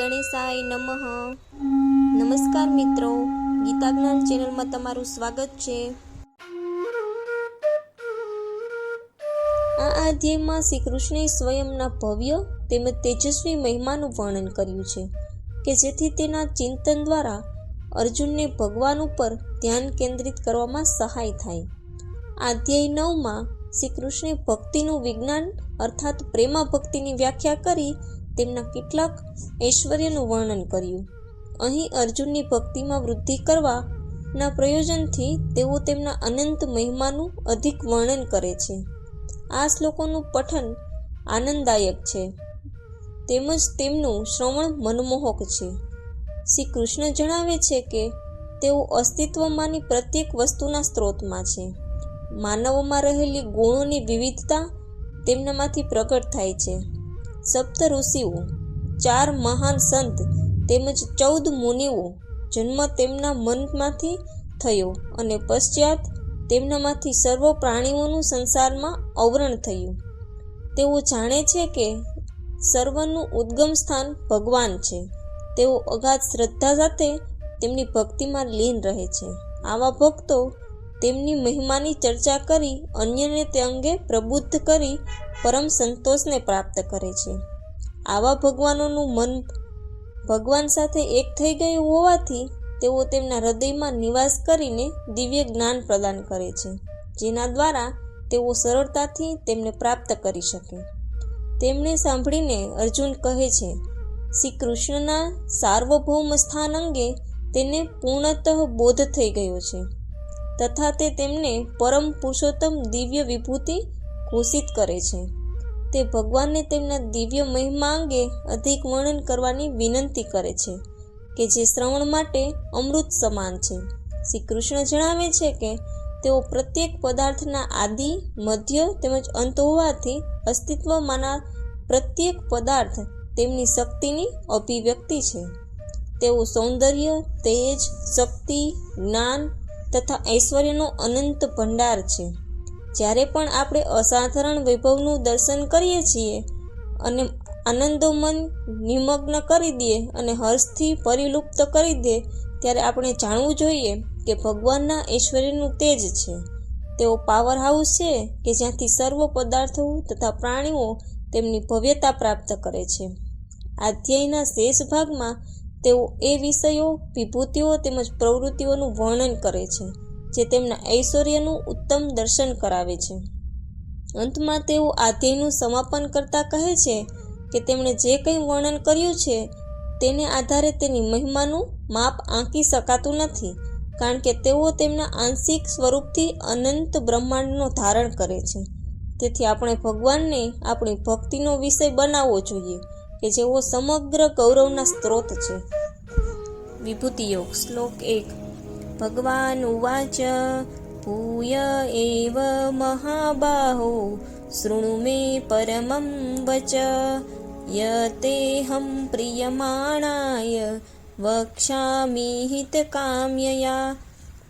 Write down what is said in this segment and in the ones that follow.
ગણેશાય નમઃ. નમસ્કાર મિત્રો ગીતા જ્ઞાન ચેનલમાં તમારું સ્વાગત છે. આ અધ્યાયમાં શ્રી કૃષ્ણે સ્વયંના ભવ્ય તેમજ તેજસ્વી મહિમાનું વર્ણન કર્યું છે કે જેથી તેના ચિંતન દ્વારા અર્જુનને ભગવાન ઉપર ધ્યાન કેન્દ્રિત કરવામાં સહાય થાય. અધ્યાય નવમાં શ્રી કૃષ્ણે ભક્તિનું વિજ્ઞાન અર્થાત પ્રેમા ભક્તિની વ્યાખ્યા કરી તેમના કેટલાક ઐશ્વર્યનું વર્ણન કર્યું. અહીં અર્જુનની ભક્તિમાં વૃદ્ધિ કરવાના પ્રયોજનથી તેઓ તેમના અનંત મહિમાનું અધિક વર્ણન કરે છે. આ શ્લોકોનું પઠન આનંદદાયક છે. તેમજ તેમનું શ્રવણ મનમોહક છે. શ્રી કૃષ્ણ જણાવે છે કે તેઓ અસ્તિત્વમાંની પ્રત્યેક વસ્તુના સ્ત્રોતમાં છે. માનવોમાં રહેલી ગુણોની વિવિધતા તેમનામાંથી પ્રગટ થાય છે. સપ્ત ઋષિઓ ચાર મહાન સંત તેમજ ચૌદ મુનિઓ જન્મ તેમના મનમાંથી થયો અને પશ્ચાત તેમનામાંથી સર્વ પ્રાણીઓનું સંસારમાં અવરણ થયું. તેઓ જાણે છે કે સર્વનું ઉદ્ગમ સ્થાન ભગવાન છે. તેઓ અગાધ શ્રદ્ધા સાથે તેમની ભક્તિમાં લીન રહે છે. આવા ભક્તો તેમની મહિમાની ચર્ચા કરી અન્યને તે અંગે પ્રબુદ્ધ કરી પરમ સંતોષને પ્રાપ્ત કરે છે. આવા ભગવાનોનું મન ભગવાન સાથે એક થઈ ગયું હોવાથી તેઓ તેમના હૃદયમાં નિવાસ કરીને દિવ્ય જ્ઞાન પ્રદાન કરે છે, જેના દ્વારા તેઓ સરળતાથી તેમને પ્રાપ્ત કરી શકે. તેમણે સાંભળીને અર્જુન કહે છે, શ્રી કૃષ્ણના સાર્વભૌમ સ્થાન અંગે તેને પૂર્ણતઃ બોધ થઈ ગયો છે. તથા તે તેમને પરમ પુરુષોત્તમ દિવ્ય વિભૂતિ ઘોષિત કરે છે. તે ભગવાનને તેમના દિવ્ય મહિમા અંગે અધિક વર્ણન કરવાની વિનંતી કરે છે કે જે શ્રવણ માટે અમૃત સમાન છે. શ્રી કૃષ્ણ જણાવે છે કે તેઓ પ્રત્યેક પદાર્થના આદિ, મધ્ય તેમજ અંત હોવાથી અસ્તિત્વમાંના પ્રત્યેક પદાર્થ તેમની શક્તિની અભિવ્યક્તિ છે. તેઓ સૌંદર્ય, તેજ, શક્તિ, જ્ઞાન તથા ઐશ્વર્યનો અનંત ભંડાર છે. જ્યારે પણ આપણે અસાધારણ વૈભવનું દર્શન કરીએ છીએ અને આનંદોમન નિમગ્ન કરી દઈએ અને હર્ષથી પરિલુપ્ત કરી દે, ત્યારે આપણે જાણવું જોઈએ કે ભગવાનના ઐશ્વર્યનું તેજ છે. તેઓ પાવર હાઉસ છે કે જ્યાંથી સર્વ પદાર્થો તથા પ્રાણીઓ તેમની ભવ્યતા પ્રાપ્ત કરે છે. અધ્યાયના શેષ ભાગમાં તેઓ એ વિષયો, વિભૂતિઓ તેમજ પ્રવૃત્તિઓનું વર્ણન કરે છે. જે તેમના ઐશ્વર્યનું ઉત્તમ દર્શન કરાવે છે. અંતમાં તેઓ અધ્યાયનું સમાપન કરતા કહે છે કે તેમણે જે કંઈ વર્ણન કર્યું છે તેને આધારે તેની મહિમાનું માપ આંકી શકાતું નથી, કારણ કે તેઓ તેમના આંશિક સ્વરૂપથી અનંત બ્રહ્માંડનો ધારણ કરે છે. તેથી આપણે ભગવાનને આપણી ભક્તિનો વિષય બનાવવો જોઈએ કે જેઓ સમગ્ર ગૌરવના સ્ત્રોત છે. વિભૂતિ યોગ શ્લોક એક. ભગવાન ઉવાચ ભૂય એવ મહાબાહો શૃણુ મે પરમં વચ યતેહં પ્રિયમાણાય વક્ષ્યામિ હિતકામ્યયા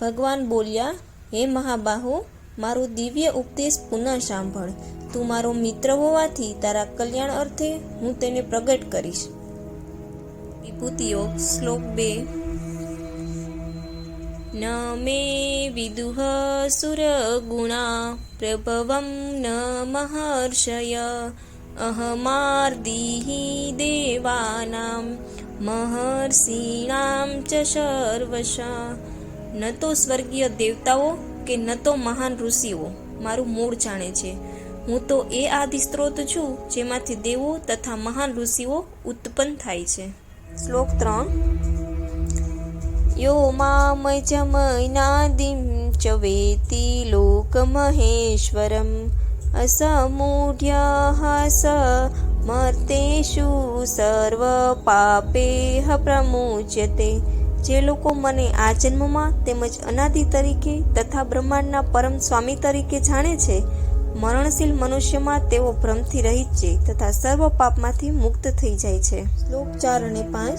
ભગવાન બોલ્યા હે મહાબાહો મારો દિવ્ય ઉપદેશ પુનઃ સાંભળ। તું મારો મિત્ર હોવાથી તારા કલ્યાણ અર્થે હું તેને પ્રગટ કરીશ. વિભૂતિયોગ શ્લોક બે. ન મે विदुः સુરગુણા પ્રભવમ ન મહર્ષય अहमार्दिः દેવાનામ महर्षीणां ચ સર્વશા ન તો સ્વર્ગીય દેવતાઓ કે ન તો મહાન ઋષિઓ મારું મૂળ જાણે છે। હું તો એ આદિ સ્ત્રોત છું જેમાંથી દેવો તથા મહાન ઋષિઓ ઉત્પન્ન થાય છે। શ્લોક ત્રણ યો મામજમનાદિમ च वेति लोकमहेश्वरम् असमूढ्याः સ મર્તેષુ સર્વ પાપેહ પ્રમુચ્યતે જે લોકો મને આ જન્મમાં તેમજ અનાદિ તરીકે તથા બ્રહ્માંડના પરમ સ્વામી તરીકે જાણે છે, મરણશીલ મનુષ્યમાં તેઓ ભ્રમથી રહિત છે તથા સર્વ પાપમાંથી મુક્ત થઈ જાય છે. શ્લોક ચાર અને પાંચ.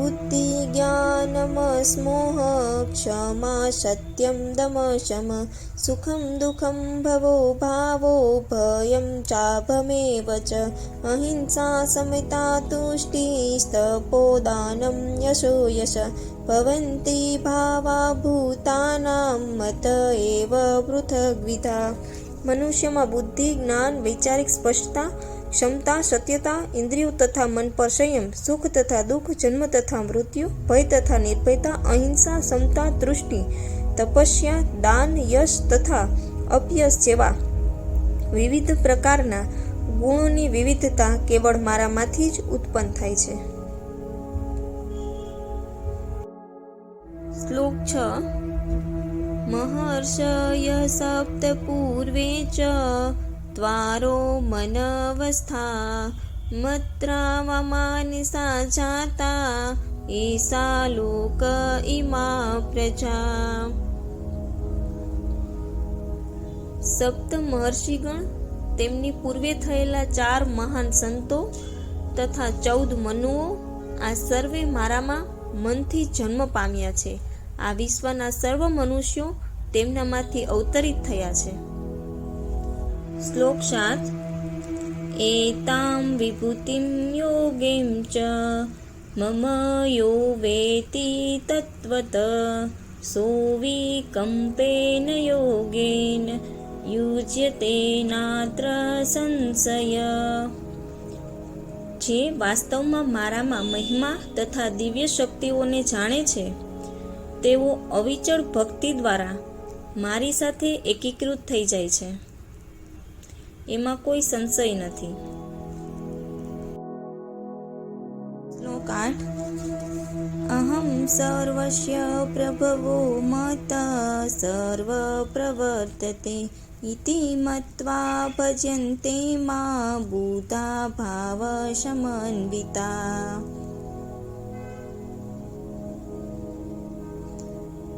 बुद्धि ज्ञानमस्मोह क्षमा सत्यं दम शम सुखं दुःखं भवो भावो भयं चाभमेव च अहिंसा समिता तुष्टिस्तपोदानं यशो यश भवन्ति भावा भूतानां मत एव पृथग्विधा મનુષ્યમાં બુદ્ધિ જ્ઞાન વૈચારિક સ્પષ્ટતા ક્ષમતા, સત્યતા, ઇન્દ્રિયો તથા મન પર સંયમ, સુખ તથા દુઃખ, જન્મ તથા મૃત્યુ, ભય તથા નિર્ભયતા, અહિંસા, સમતા, તૃષ્ટિ, તપસ્યા, દાન, યશ તથા અપયશ જેવા વિવિધ પ્રકારના ગુણોની વિવિધતા કેવળ મારામાંથી જ ઉત્પન્ન થાય છે. શ્લોક છ. મહર્ષય સપ્ત પૂર્વે ચ ત્વારો મનવસ્થા મત્રાવમાનિસા જાતા ઈસા લોક ઇમા પ્રજા સપ્ત મહર્ષિગણ તેમની પૂર્વે થયેલા ચાર મહાન સંતો તથા ચૌદ મનુઓ આ સર્વે મારામાં મનથી જન્મ પામ્યા છે. આ વિશ્વના સર્વ મનુષ્યો તેમનામાંથી અવતરિત થયા છે. સાત એતામ વિભૂતિમ યોગેમ ચ મમ યો વેતિ તત્વત સોવિકંપેન યોગેન યુજ્યતે નાત્ર સંશય જે વાસ્તવમાં મારામાં મહિમા તથા દિવ્ય શક્તિઓને જાણે છે, તેઓ અવિચળ ભક્તિ દ્વારા મારી સાથે એકીકૃત થઈ જાય છે. એમાં કોઈ સંશય નથી. શ્લોક આઠ અહમ સર્વસ્ય પ્રભવો મત સર્વ પ્રવર્તતે ઇતિ મત્વા ભજન્તે મા ભૂતા ભાવ સમન્વિતા.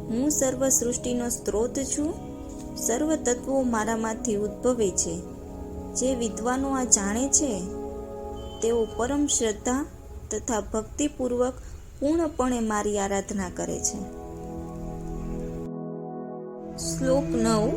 હું સર્વ સૃષ્ટિનો સ્ત્રોત છું. સર્વ તત્વો મારામાંથી ઉદ્ભવે છે. જે વિદ્વાનો આ જાણે છે, તેઓ પરમ શ્રદ્ધા તથા ભક્તિપૂર્વક પૂર્ણપણે મારી આરાધના કરે છે. શ્લોક નવ.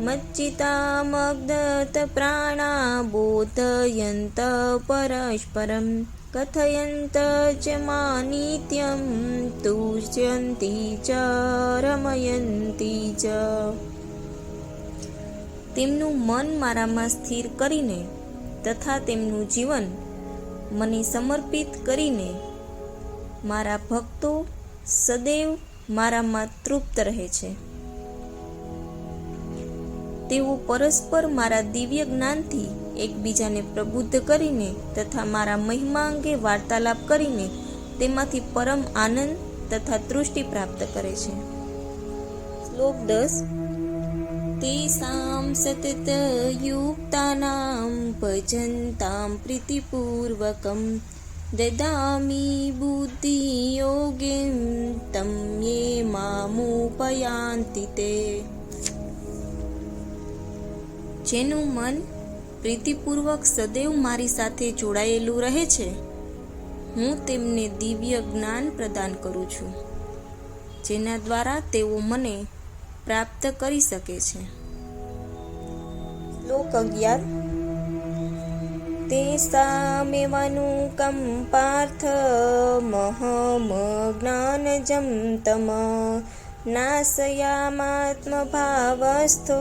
મચ્ચિતામગ્ધત પ્રાણા બોધયંત પરસ્પરમ કથયંત ચ માનિત્યમ તુષ્યંતી ચ રમયંતી ચ. તેમનું મન મારામાં સ્થિર કરીને તથા તેમનું જીવન મને સમર્પિત કરીને મારા ભક્તો સદૈવ મારામાં તૃપ્ત રહે છે. તેઓ પરસ્પર મારા દિવ્ય જ્ઞાનથી એકબીજાને પ્રબુદ્ધ કરીને તથા મારા મહિમા અંગે વાર્તાલાપ કરીને તેમાંથી પરમ આનંદ તથા તૃષ્ટિ પ્રાપ્ત કરે છે. શ્લોક દસ. તેષાં સતત યુક્તાનામ ભજન્તાં પ્રીતિપૂર્વકમ દદામી બુદ્ધિયોગીં તમ યે મામુપયાન્તિ તે જેનું મન પ્રીતિપૂર્વક સદૈવ મારી સાથે જોડાયેલું રહે છે, હું તેમને દિવ્ય જ્ઞાન પ્રદાન કરું છું, જેના દ્વારા તેઓ મને પ્રાપ્ત કરી શકે છે. શ્લોક અગિયાર તેસામેવાનુકં પાર્થ મહમ જ્ઞાનજમ તમ નાશયામાત્મભાવસ્થો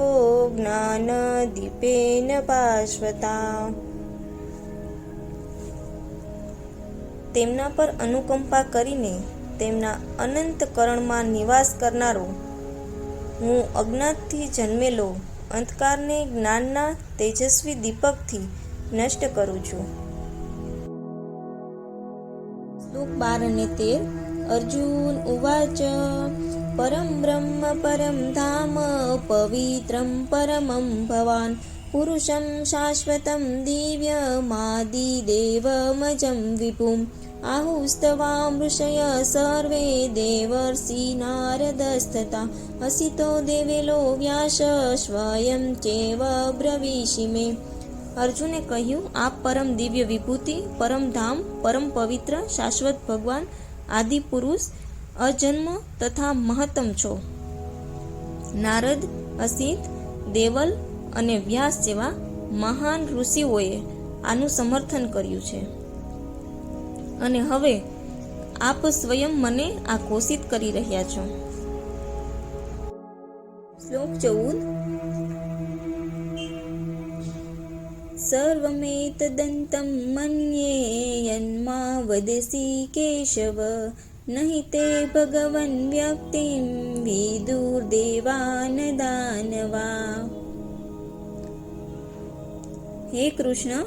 જ્ઞાનદીપેન પાશ્વતા તેમના પર અનુકંપા કરીને તેમના અનંતકરણમાં નિવાસ કરનારો હું અજ્ઞાતથી જન્મેલો, અંધકારને જ્ઞાનના તેજસ્વી દીપકથી નષ્ટ કરું છું. શ્લોક બાર અને તેર. અર્જુન ઉવાચ, પરમ બ્રહ્મ, પરમ ધામ, પવિત્રમ પરમં ભવાન. પુરુષમ શાશ્વતમ દિવ્યમાદિદેવમજં વિભુમ. આહુસ્તવામૃષય સર્વે દેવર્ષિ નારદસ્તતા અસિતો દેવેલો વ્યાસ સ્વયં ચેવ બ્રવીષિ મે અર્જુને કહ્યું, આપ પરમ દિવ્ય વિભૂતિ, પરમ ધામ, પરમ પવિત્ર, શાશ્વત ભગવાન, આદિ પુરુષ, અજન્મ તથા મહત્તમ છો. નારદ, અસિત, દેવલ અને વ્યાસ જેવા મહાન ઋષિઓએ આનું સમર્થન કર્યું છે. અને હવે આપ સ્વયં મને આ કરી રહ્યા છો. શ્લોક ચૌદ. સર્વમેતદંતમ મન્યે યન્મા વદસી કેશવ, નહીં તે ભગવન વ્યક્તિમ વિદુર્દેવાન દાનવા હે કૃષ્ણ,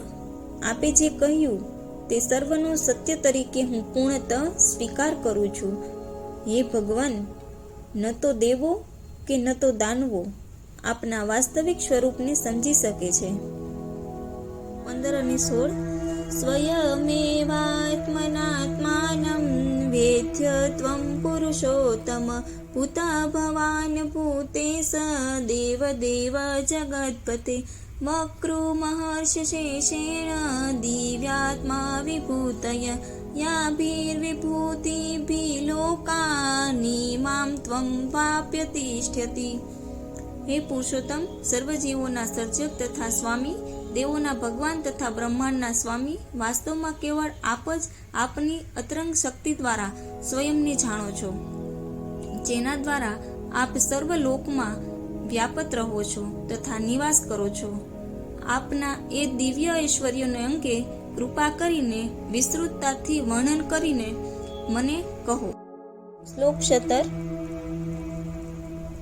આપે જે કહ્યું તે સર્વનું સત્ય તરીકે હું પૂર્ણતઃ સ્વીકાર કરું છું. હે ભગવાન, ન તો દેવો કે ન તો દાનવો આપના વાસ્તવિક સ્વરૂપને સમજી શકે છે. પંદર અને સોળ. સ્વયમેવાત્મનાત્માનમ વેધ્ય ત્વમ પુરુષોત્તમ. ભૂતા ભવાન ભૂતે સ દેવ દેવ જગત્પતે. વક્રુ दिव्यात्मा દિવ્યાત્મા याभिर्विभूतिभिः लोकानि मां त्वं વાપ્ય તિષ્ઠ્યતિ હે પુરુષોત્તમ સર્વજીવોના સર્જક તથા સ્વામી દેવોના ભગવાન તથા બ્રહ્માંડના સ્વામી વાસ્તવમાં કેવળ આપ જ આપની અતરંગ શક્તિ દ્વારા સ્વયંને જાણો છો જેના દ્વારા આપ સર્વ લોકમાં વ્યાપત રહો છો તથા નિવાસ કરો છો આપના એ દિવ્ય ઐશ્વર્યને અંગે કૃપા કરીને વિસ્તૃતતાથી વર્ણન કરીને મને કહો. શ્લોક સતર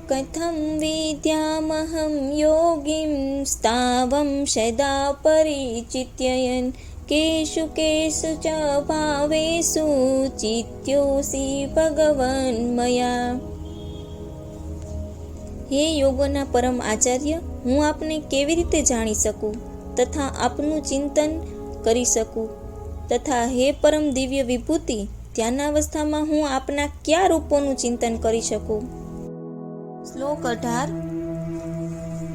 કથમ વિદ્યામહં યોગીમસ્તાવમ સદા પરિચિત્યયન. કેશુ કેશુ ચ ભાવેશુ ચિત્યોસી ભગવન મયા હે યોગોના પરમ આચાર્ય હું આપને કેવી રીતે જાણી શકું તથા આપનું ચિંતન કરી શકું? તથા હે પરમ દિવ્ય વિભૂતિ ધ્યાનાવસ્થામાં હું આપના કયા રૂપોનું ચિંતન કરી શકું? શ્લોક અઢાર.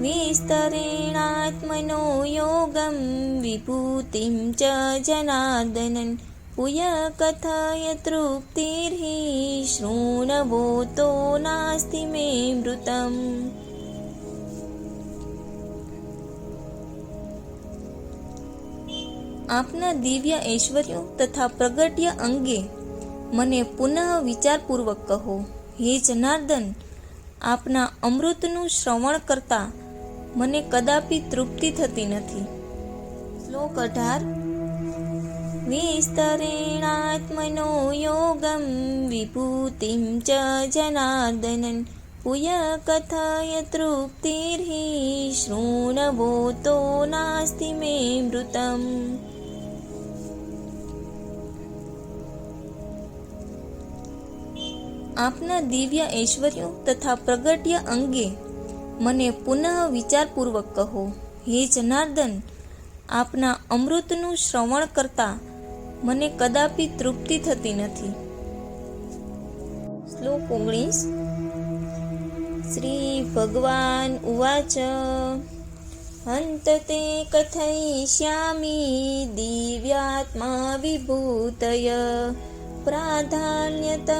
વિસ્તરેણાત્મનો યોગમ વિભૂતિમ ચ જનાર્દનન. પુય કથાય તૃપ્તિર્હિ શૃણવોતો નાસ્તિ મે મૃતમ. આપના દિવ્ય ઐશ્વર્યો તથા પ્રગટ્ય અંગે મને પુનઃ વિચારપૂર્વક કહો. હે જનાર્દન, આપના અમૃતનું શ્રવણ કરતા મને કદાપી તૃપ્તિ થતી નથી. શ્લોક અઢાર. વિસ્તરેણાત્મનો યોગમ વિભૂતિમ ચ જનાર્દનન. પુય કથાય તૃપ્તિર્હિ શૃણવોતો નાસ્તિ મે મૃતમ. આપના દિવ્ય ઐશ્વર્યો તથા પ્રગટ્ય અંગે મને પુનઃ વિચારપૂર્વક કહો. હે જનાર્દન, આપના અમૃતનું શ્રવણ કરતા મને કદાપી તૃપ્તિ થતી નથી. શ્લોક ઓગણીસ. શ્રી ભગવાન ઉવાચ, હંત તે કથયિષ્યામી દિવ્યાત્મા વિભૂતય. પ્રાધાન્યતઃ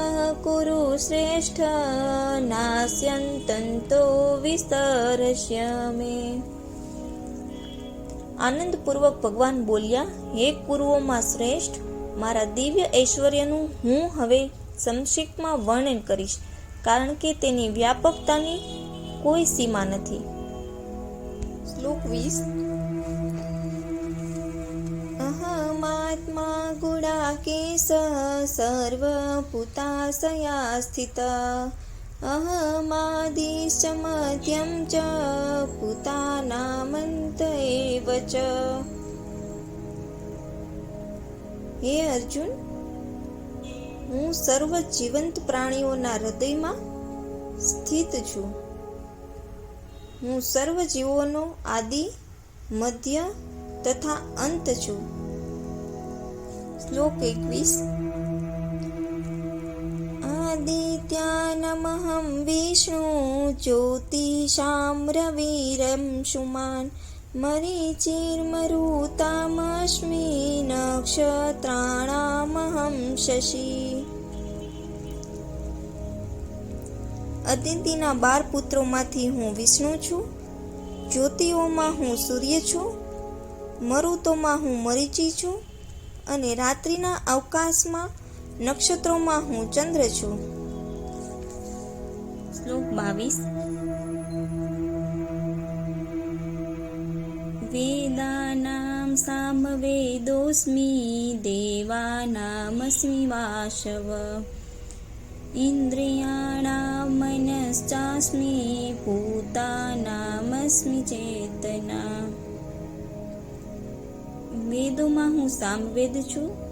કુરુ શ્રેષ્ઠ નાસ્યંતંતો વિસ્તરસ્ય મે આનંદપૂર્વક ભગવાન બોલ્યા હે કુરુઓમાં શ્રેષ્ઠ મારા દિવ્ય ઐશ્વર્યનું હું હવે સંક્ષિપ્તમાં વર્ણન કરીશ કારણ કે તેની વ્યાપકતાની કોઈ સીમા નથી શ્લોક વીસ અહમાત્મા ગુડાકેશ સર્વભૂતાશયા સ્થિત અહમાદિશ્ચ મધ્યમ ચ ભૂતાનામંત એવ ચ હે અર્જુન હું સર્વ જીવંત પ્રાણીઓના હૃદયમાં સ્થિત છું. હું સર્વ જીવોનો આદિ, મધ્ય તથા અંત છું. શ્લોક એકવીસ આદિત્યાનમહં વિષ્ણુ જ્યોતિષામ રવિરમ સુમાન मरीचिर्मरुतामस्मि नक्षत्राणामहं શશી અદિતિના બાર પુત્રોમાંથી હું વિષ્ણુ છું જ્યોતિઓમાં હું સૂર્ય છું મરુતોમાં હું મરીચી છું અને રાત્રિના અવકાશમાં નક્ષત્રોમાં હું ચંદ્ર છું. શ્લોક બાવીસ. વેદાનામ સામવેદોસ્મિ દેવાનામસ્મિ વાશવ ઇન્દ્રિયાણામ મનશ્ચાસ્મિ ભૂતાનામસ્મિ ચેતના વેદોમાં હું સામવેદ છું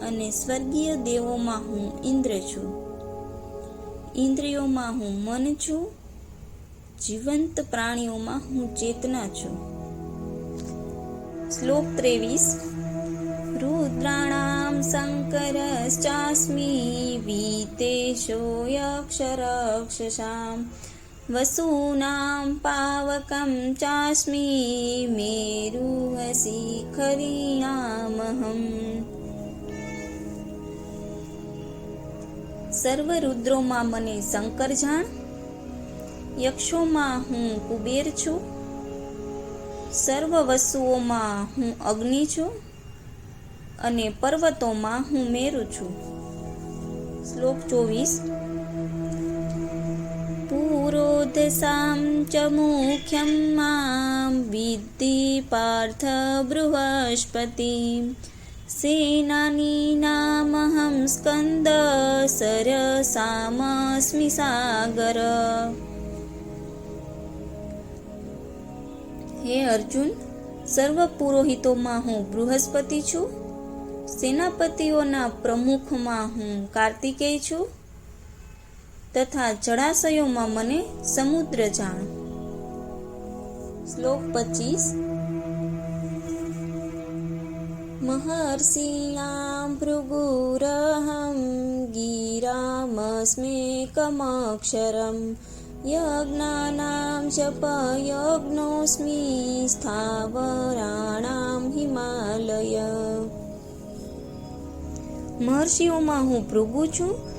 અને સ્વર્ગીય દેવોમાં હું ઇન્દ્ર છું. ઇન્દ્રિયોમાં હું મન છું, જીવંત પ્રાણીઓમાં હું ચેતના છું. શ્લોક ત્રેવીસ, રુદ્રાણામ શંકરશ્ચાસ્મિ વીતેશો યક્ષરક્ષસામ વસૂનાં પાવકં ચાસ્મિ મેરુહસી ખરીણામહમ સર્વ રુદ્રોમાં મને શંકર જાણ યક્ષોમાં હું કુબેર છું સર્વ વસ્તુઓમાં હું અગ્નિ છું અને પર્વતોમાં હું મેરુ છું. શ્લોક ચોવીસ પુરોધસામ च मुख्यं मां विद्धि પાર્થ બૃહસ્પતિ सेनानीनामहं સ્કંદ સરસામસ્મિ સાગર હે અર્જુન સર્વ પુરોહિતોમાં હું બૃહસ્પતિ છું। સેનાપતિઓના પ્રમુખમાં હું કાર્તિકેય છું। તથા જળાશયોમાં મને સમુદ્ર જાણ. શ્લોક પચીસ. महर्षीणां भृगुरहं ગિરામસ્મેકમક્ષરમ यज्ञानां જપયજ્ઞોસ્મિ સ્થાવરાણામ હિમાલય. મહર્ષિઓમાં હું ભૃગુ છું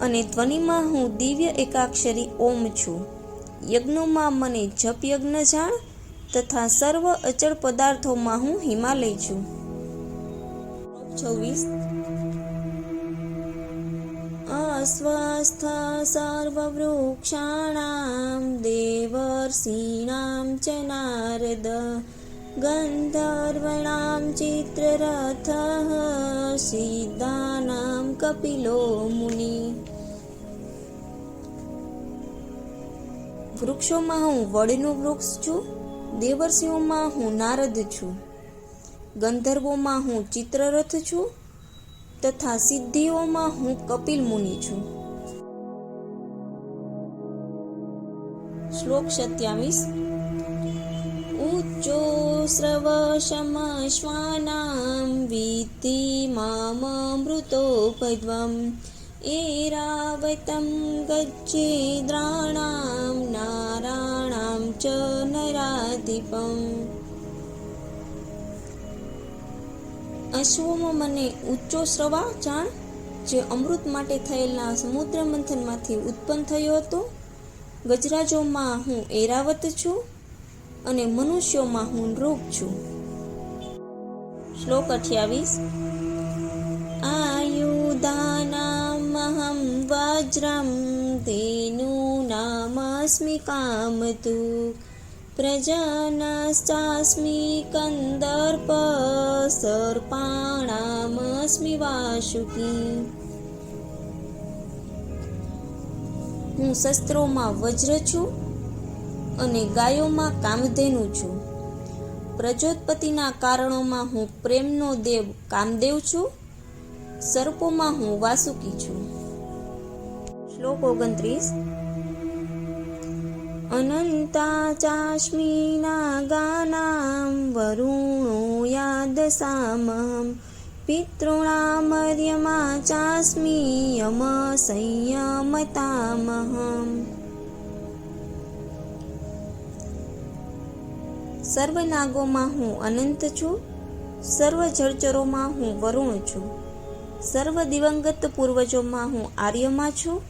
અને ધ્વનિમાં હું દિવ્ય એકાક્ષરી ઓમ છું. યજ્ઞોમાં મને જપ યજ્ઞ જાણ તથા સર્વ અચળ પદાર્થોમાં હું હિમાલય છું. છવ્વીસ. અસ્વસ્થ સર્વવૃક્ષાણામ દેવર્ષીણામ ચ નારદ ગંધર્વણામ ચિત્રરથ સિદ્ધાનામ કપિલો મુનિ વૃક્ષોમાં હું વડનું વૃક્ષ છું દેવર્ષિઓમાં હું નારદ છું, ગંધર્વોમાં હું ચિત્રરથ છું, તથા સિદ્ધિઓમાં હું કપિલ મુનિ છું. શ્લોક સત્યાવીસ. ઉચ્ચો સ્રવશમશ્વાનામ વિદ્ધિ મામૃતોપદ્વમ એરાવતમ गच्छेद्राणां નારાણામ च નરાધિપમ અશ્વમાં મને ઊંચો શ્રવા જાણ, જે અમૃત માટે થયેલા સમુદ્ર મંથનમાંથી ઉત્પન્ન થયો હતો. ગજરાજોમાં હું એરાવત છું અને મનુષ્યોમાં હું નૃપ છું. શ્લોક અઠ્યાવીસ ધેનૂનામસ્મિ કામતુ પ્રજાનાશ્ચાસ્મિ કંદર્પ સર્પાણામસ્મિ વાસુકી હું શસ્ત્રોમાં વજ્ર છું અને ગાયોમાં કામધેનુ છું. પ્રજોત્પત્તિના કારણોમાં હું પ્રેમનો દેવ કામદેવ છું. સર્પોમાં હું વાસુકી છું. શ્લોક ઓગણત્રીસ અનંતા ચાશ્મીના ગાનામ વરુણો યાદ સામમ પિતॄણામર્યમા ચાસ્મી યમ સંયમતામહમ સર્વ નાગોમાં હું અનંત છું, સર્વ જળચરોમાં હું વરુણ છું, સર્વ દિવંગત પૂર્વજોમાં હું આર્યમાં છું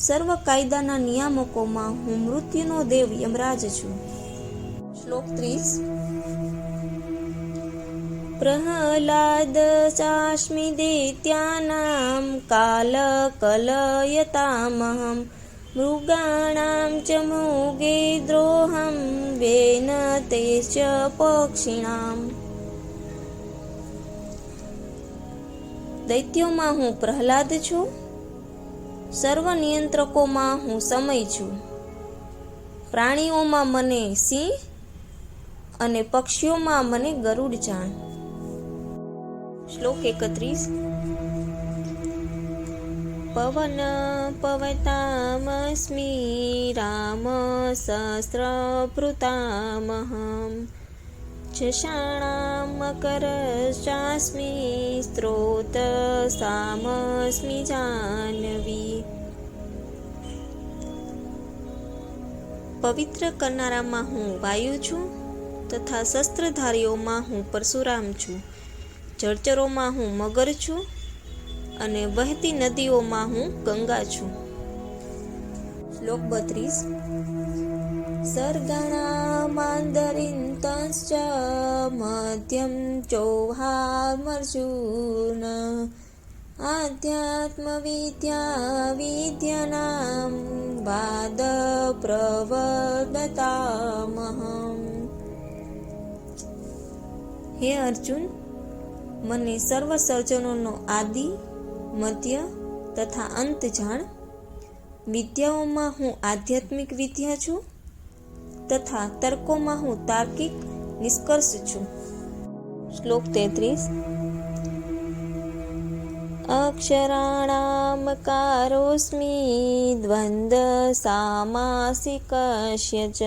સર્વ કાયદાના નિયામકોમાં હું મૃત્યુનો દેવ યમરાજ છું. શ્લોક ત્રીસ. પ્રહલાદ ચાસ્મિ દૈત્યાનામ કાલ કલયતામહમ. મૃગાણામ ચ મૃગે દ્રોહમ વેન તે ચ પક્ષિણામ. દૈત્યોમાં હું પ્રહલાદ છું. સર્વ નિયંત્રકોમાં હું સમય છું. પ્રાણીઓમાં મને સિંહ અને પક્ષીઓમાં મને ગરુડ જાણ. શ્લોક એકત્રીસ. પવન પવતામસ્મી રામ સહસ્રભૃતામહમ જષાણામકરશ્ચાસ્મિ સ્ત્રોત સામસ્મિ જાનવી પવિત્ર કરનારામાં હું વાયુ છું તથા શસ્ત્રધારીઓમાં હું પરશુરામ છું જળચરોમાં હું મગર છું અને વહેતી નદીઓમાં હું ગંગા છું શ્લોક બત્રીસ સર્ગણામાંદરિંતશ્ચ મધ્યમ ચોહામર્જુન આધ્યાત્મવિદ્યા વિદ્યાનામ વાદ પ્રવદતામહમ હે અર્જુન મને સર્વ સર્જનોનો આદિ, મધ્ય તથા અંત જાણ. વિદ્યાઓમાં હું આધ્યાત્મિક વિદ્યા છું. તથા તર્કોમાં હું તાર્કિક નિષ્કર્ષ છું. શ્લોક તેત્રીસ. અક્ષરાણામકારોસ્મિ દ્વંદ સામાસિકસ્ય ચ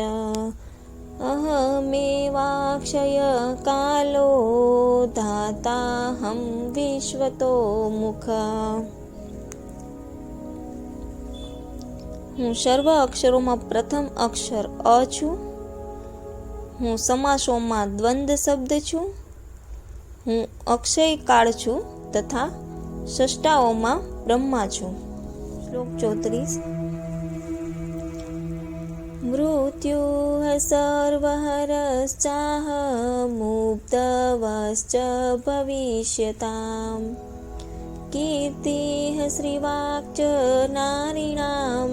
અહમેવાક્ષય કાલો ધાતાહમ વિશ્વતો મુખ હું સર્વ અક્ષરોમાં પ્રથમ અક્ષર અ છું. હું સમાસોમાં દ્વંદ શબ્દ છું. હું અક્ષય કાળ છું તથા ષષ્ટાઓમાં બ્રહ્મા છું. શ્લોક ચોત્રીસ. મૃત્યુ સર્વહરશ્ચાહ મુક્તવશ્ચ ભવિષ્યતામ. કીર્તિઃ શ્રીવાક્ચ नारीणां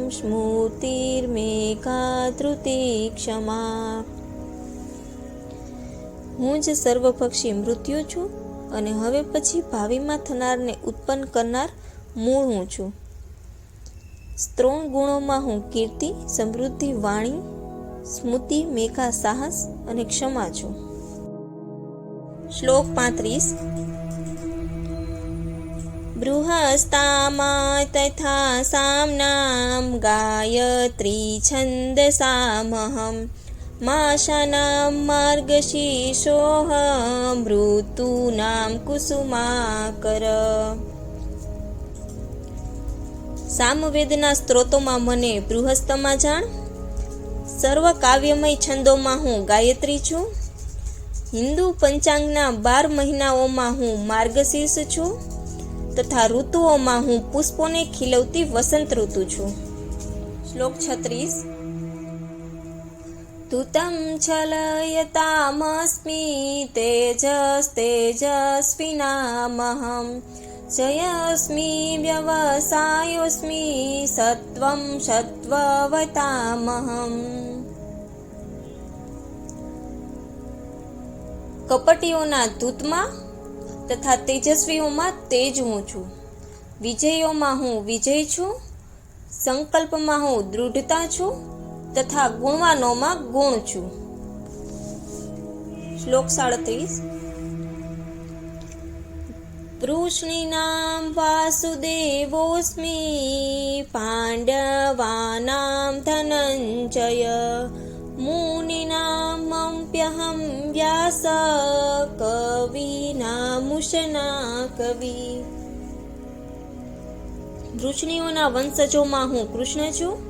ધૃતિ ક્ષમા હું જ સર્વભક્ષી મૃત્યુ છું અને હવે પછી ભાવિમાં થનારને ઉત્પન્ન કરનાર મૂળ હું છું. સ્ત્રોણ ગુણોમાં હું કીર્તિ, સમૃદ્ધિ, વાણી, સ્મૃતિ, મેઘા, સાહસ અને ક્ષમા છું. શ્લોક પાંત્રીસ. બૃહસ્તામા તથા સામનામ ગાયત્રી છંદસામહમ માશાનામ માર્ગશીર્ષોહમ ઋતુનામ કુસુમાકર સામવેદના સ્ત્રોતોમાં મને બૃહસ્તમાં જાણ સર્વ કાવ્યમય છંદોમાં હું ગાયત્રી છું હિન્દુ પંચાંગના બાર મહિનાઓમાં હું માર્ગશીર્ષ છું તથા ઋતુઓમાં હું પુષ્પોને ખીલવતી વસંત ઋતુ છું. શ્લોક છત્રીસ. તુતમ છલયતામસ્મિ તેજસ્તેજસ્વિનામહમ જયસ્મિ વ્યવસાયોસ્મિ સત્વમ સત્વવતામહમ કપટીઓના દૂતમાં તથા તેજસ્વીઓમાં તેજ હું છું. વિજયોમાં હું વિજય છું, સંકલ્પમાં હું દૃઢતા છું, તથા ગુણવાનોમાં ગુણ છું. શ્લોક સાડત્રીસ. વૃષ્ણીનામ વાસુદેવોસ્મિ, પાંડવાનામ ધનંજય. મુનિનામપ્યહમ વ્યાસ કવિનામુષના કવિ વૃષ્ણિઓના વંશજોમાં હું કૃષ્ણ છું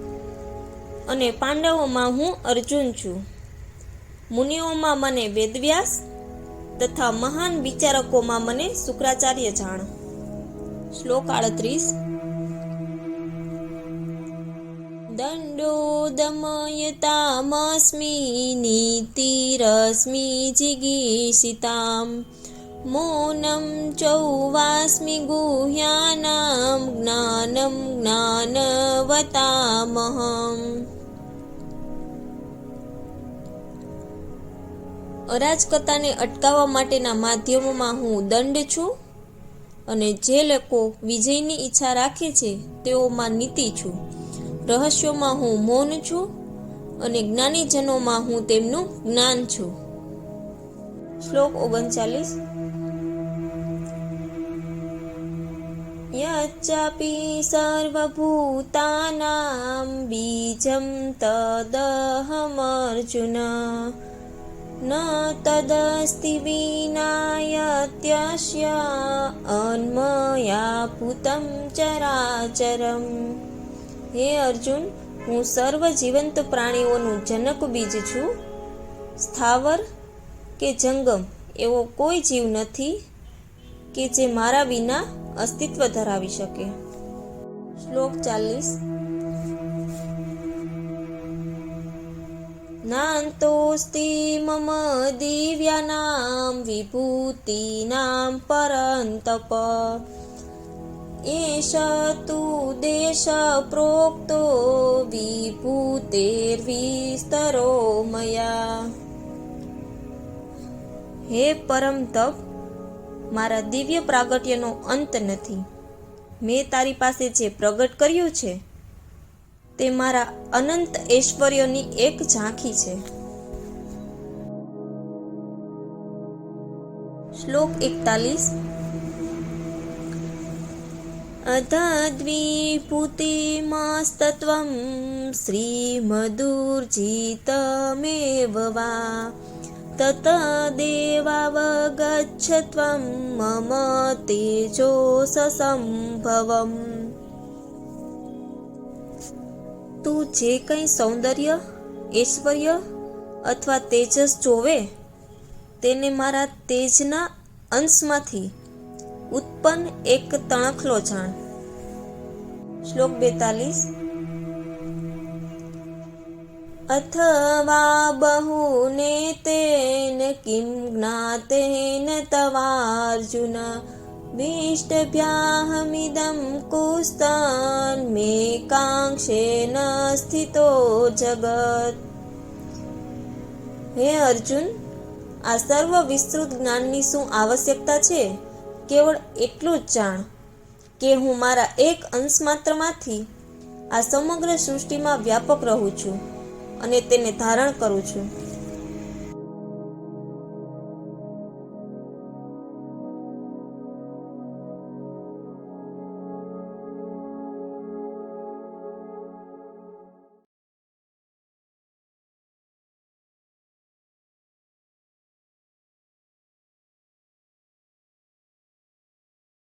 અને પાંડવોમાં હું અર્જુન છું. મુનિઓમાં મને વેદવ્યાસ તથા મહાન વિચારકોમાં મને શુક્રાચાર્ય જાણ. શ્લોક આડત્રીસ દંડો દમયતામસ્મિ નીતિરસ્મિ જિગીષિતામ મૌનમ ચૌવાસ્મિ ગુહ્યાનામ જ્ઞાનમ જ્ઞાનવતામહમ અરાજકતાને અટકાવવા માટેના માધ્યમોમાં હું દંડ છું અને જે લોકો વિજયની ઈચ્છા રાખે છે તેઓમાં નીતિ છું. રહસ્યોમાં હું મૌન છું અને જ્ઞાનીજનોમાં હું તેમનું જ્ઞાન છું. શ્લોક ઓગણચાલીસ. યચ્ચાપી સર્વભૂતાનાં બીજં તદહમર્જુન ન તદસ્તિ વિનાયત્યસ્ય અન્મયા પૂતમ ચરાચરમ. હે અર્જુન, હું સર્વ જીવંત પ્રાણીઓનું જનક બીજ છું. સ્થાવર કે જંગમ, એવો કોઈ જીવ નથી કે જે મારા વિના અસ્તિત્વ ધરાવી શકે. શ્લોક ચાલીસ. નાંતોસ્તિ મમ દિવ્યાનામ વિભૂતિનામ પરંતપ. એષ तु देशप्रोक्तो विभूतेर्विस्तरो मया। હે પરમ તપ મારા દિવ્ય પ્રાગટ્યનો અંત નથી. મેં તારી પાસે જે પ્રગટ કર્યું છે, તે મારા અનંત ઐશ્વર્યની એક ઝાંખી છે. શ્લોક એકતાલીસ અધદ્વિભૂતિમસ્તત્વં શ્રીમદુર્જિતમેવ वा। ततदेवावगच्छ મમ मम સસંભવમ તું જે કંઈ સૌંદર્ય ઐશ્વર્ય અથવા તેજસ જોવે તેને મારા તેજના અંશમાંથી ઉત્પન્ન એક તણખલો જાણ. શ્લોક બેતાલીસ. તેન કિમ જ્ઞાતેન તવાર્જુન. વિષ્ટભ્યાહમિદં કુસ્તાન મે કાંક્ષેન સ્થિતો જગત. હે અર્જુન, આ સર્વ વિસ્તૃત જ્ઞાનની શું આવશ્યકતા છે? કેવળ એટલું જ જાણ કે હું મારા એક અંશ માત્રમાંથી આ સમગ્ર સૃષ્ટિમાં વ્યાપક રહું છું અને તેને ધારણ કરું છું.